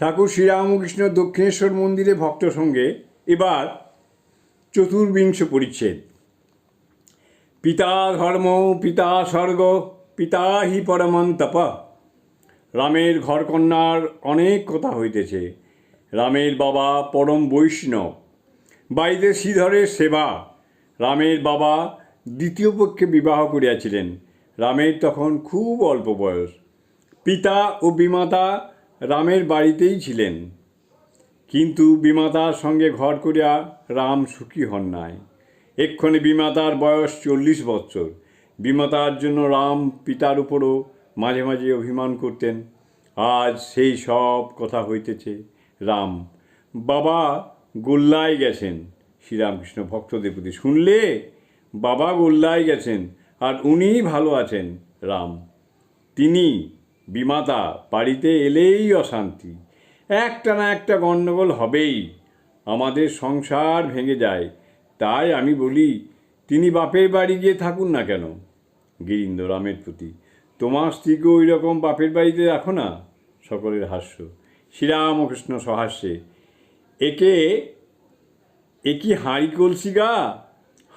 ঠাকুর শ্রীরামকৃষ্ণ দক্ষিণেশ্বর মন্দিরে ভক্ত সঙ্গে এবার চতুর্বিংশ পরিচ্ছেদ। পিতা ধর্ম, পিতা স্বর্গ, পিতা হি পরমন তপ রামের ঘরকন্যার অনেক কথা হইতেছে। রামের বাবা পরম বৈষ্ণব। বাড়িতে শ্রীধরের সেবা। রামের বাবা দ্বিতীয় পক্ষে বিবাহ করিয়াছিলেন। রামের তখন খুব অল্প বয়স। পিতা ও বিমাতা রামের বাড়িতেই ছিলেন। কিন্তু বিমাতার সঙ্গে ঘর করিয়া রাম সুখী হন নাই। এক্ষণে বিমাতার বয়স চল্লিশ বৎসর। বিমাতার জন্য রাম পিতার উপরও মাঝে মাঝে অভিমান করতেন। আজ সেই সব কথা হইতেছে রাম। বাবা গোল্লায় গেছেন। শ্রীরামকৃষ্ণ ভক্তদের প্রতি শুনলে বাবা গোল্লায় গেছেন আর উনিই ভালো আছেন রাম। তিনি বিমাতা, বাড়িতে এলেই অশান্তি। একটা না একটা গণ্ডগোল হবেই। আমাদের সংসার ভেঙে যায়। তাই আমি বলি, তিনি বাপের বাড়ি গিয়ে থাকুন না কেন? গিরিন্দ রামের প্রতি। তোমার স্ত্রীকে ওই রকম বাপের বাড়িতে রাখো না? সকলের হাস্য। শ্রীরামকৃষ্ণ সহাস্যে। একে এ কি হাঁড়ি কলসি গা?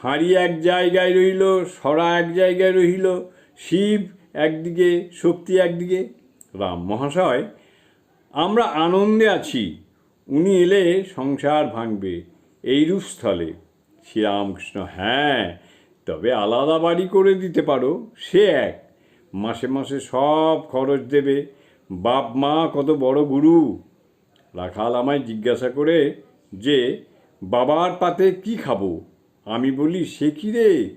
হাঁড়ি এক জায়গায় রইল, সরা এক জায়গায় রহিল শিব একদিকে, শক্তি একদিকে। রাম মহাশয়, আমরা আনন্দে আছি। উনি এলে সংসার ভাঙবে এইরূপ স্থলে। শ্রীরামকৃষ্ণ হ্যাঁ তবে আলাদা বাড়ি করে দিতে পারো, সে এক। মাসে মাসে সব খরচ দেবে। বাপ মা কত বড় গুরু। রাখাল আমায় জিজ্ঞাসা করে যে, বাবার পাতে কি খাব? আমি বলি, সে কি রে?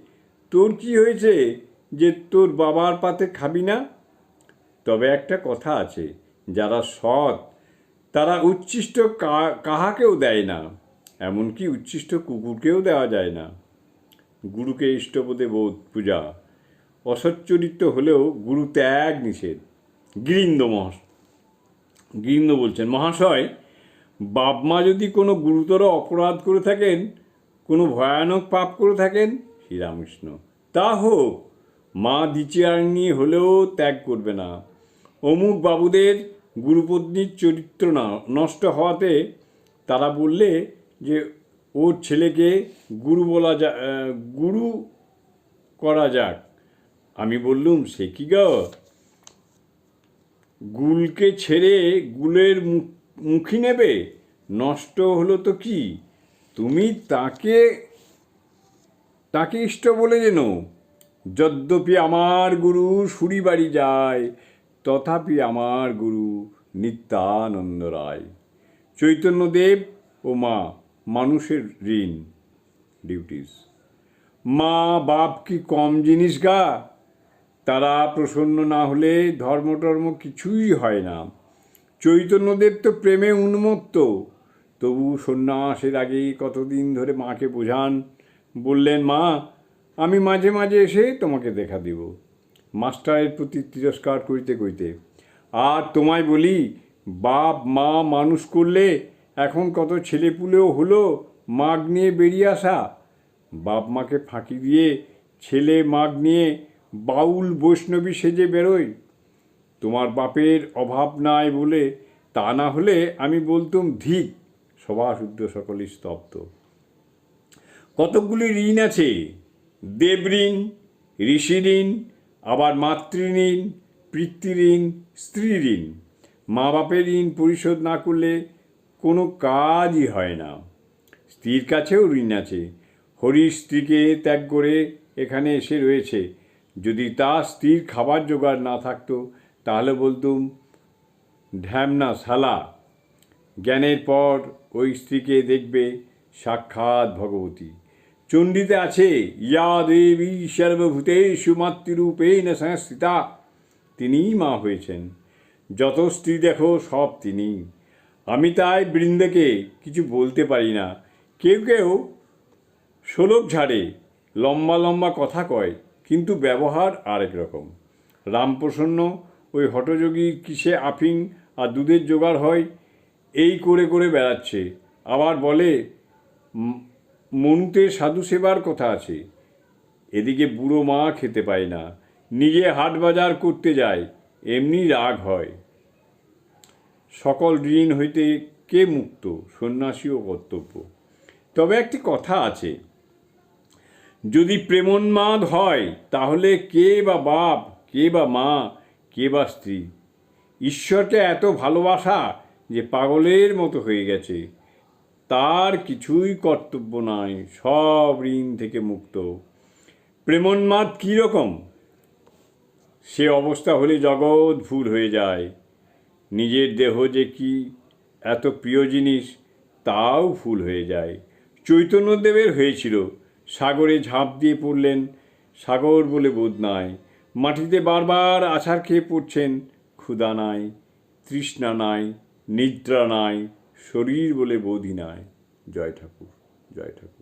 তোর কি হয়েছে? যে তোর বাবার পাতে খাবি না? তবে একটা কথা আছে, যারা সৎ, তারা উচ্ছিষ্ট কাহাকেও দেয় না, এমনকি উচ্ছিষ্ট কুকুরকেও দেওয়া যায় না। গুরুকে ইষ্টবোধে বোধ পূজা অসচ্চরিত্র হলেও গুরু ত্যাগ নিষেধ। গিরিন্দ মহাশ গিরিন্দ বলছেন, মহাশয়, বাপ মা যদি কোনো গুরুতর অপরাধ করে থাকেন, কোনো ভয়ানক পাপ করে থাকেন, শ্রীরামকৃষ্ণ, তা হোক মা দ্বিচার নিয়ে হলেও ত্যাগ করবে না। অমুক বাবুদের গুরুপত্নীর চরিত্র না, নষ্ট হওয়াতে তারা বললে যে, ওর ছেলেকে গুরু বলা যা গুরু করা যাক। আমি বললুম, সে কি গো? গুলকে ছেড়ে গুলের মুখী নেবে? নষ্ট হলো তো কি? তুমি তাকে তাকে ইষ্ট বলে যেন যদ্যপি আমার গুরু সুরি বাড়ি যায়, তথাপি আমার গুরু নিত্যানন্দ রায়। চৈতন্যদেব ও মা মানুষের ঋণ। ডিউটিস। মা বাপ কি কম জিনিস গা? তারা প্রসন্ন না হলে ধর্মটর্ম কিছুই হয় না। চৈতন্যদেব তো প্রেমে উন্মত্ত। তবু সন্ন্যাসের আগেই কতদিন ধরে মাকে বোঝান? বললেন, মা আমি মাঝে মাঝে এসে তোমাকে দেখা দিব। মাস্টারের প্রতি তিরস্কার করিতে করিতে। আর তোমায় বলি, বাপ, মা মানুষ করলে এখন কত ছেলেপুলেও হলো মাগ নিয়ে বেরিয়ে আসা। বাপ মাকে ফাঁকি দিয়ে ছেলে মাগ নিয়ে বাউল বৈষ্ণবী সেজে বেরোয়। তোমার বাপের অভাব নাই বলে তা না হলে আমি বলতুম ধিক সভা শুদ্ধ সকলই স্তব্ধ। কতকগুলি ঋণ আছে? দেব ঋণ ঋষি ঋণ আবার মাতৃঋণ, পিতৃঋণ স্ত্রী ঋণ মা বাপের ঋণ পরিশোধ না করলে কোনো কাজই হয় না। স্ত্রীর কাছেও ঋণ আছে। হরির স্ত্রীকে ত্যাগ করে এখানে এসে রয়েছে। যদি তার স্ত্রীর খাবার জোগাড় না থাকতো, তাহলে বলতুম ঢ্যামনা শালা। জ্ঞানের পর ওই স্ত্রীকে দেখবে সাক্ষাৎ ভগবতী। চণ্ডীতে আছে, ইয়া দেবী সর্বভূতেষু মাতৃরূপেণ সংস্থিতা। তিনিই মা হয়েছেন। যত স্ত্রী দেখো, সব তিনি আমি তাই বৃন্দাকে কিছু বলতে পারি না। কেউ কেউ শোলক ঝাড়ে, লম্বা লম্বা কথা কয়, কিন্তু ব্যবহার আরেক রকম। রামপ্রসন্ন, ওই হটযোগীর কিসে আফিং আর দুধের জোগাড় হয়, এই করে করে বেড়াচ্ছে। আবার বলে "ম- মনুতে সাধু সেবার কথা আছে। এদিকে বুড়ো মা খেতে পায় না, নিজে হাট বাজার করতে যায়, এমনি রাগ হয়। সকল ঋণ হইতে কে মুক্ত? সন্ন্যাসী ও কর্তব্য। তবে একটি কথা আছে, যদি প্রেমোন্মাদ হয়, তাহলে কে বা বাপ, কে বা মা, কে বা স্ত্রী? ঈশ্বরকে এত ভালোবাসা যে পাগলের মতো হয়ে গেছে। তার কিছুই কর্তব্য নাই, সব ঋণ থেকে মুক্ত। প্রেমোন্মাদ কীরকম সে অবস্থা হলে জগৎ ভুল হয়ে যায়। নিজের দেহ যে কি এত প্রিয় জিনিস, তাও ভুল হয়ে যায়। চৈতন্যদেবের হয়েছিল, সাগরে ঝাঁপ দিয়ে পড়লেন, সাগর বলে বোধ নাই। মাটিতে বারবার আছাড় খেয়ে পড়ছেন, ক্ষুধা নাই, তৃষ্ণা নাই, নিদ্রা নাই শরীর বলে বোধই নাই। জয় ঠাকুর জয় ঠাকুর।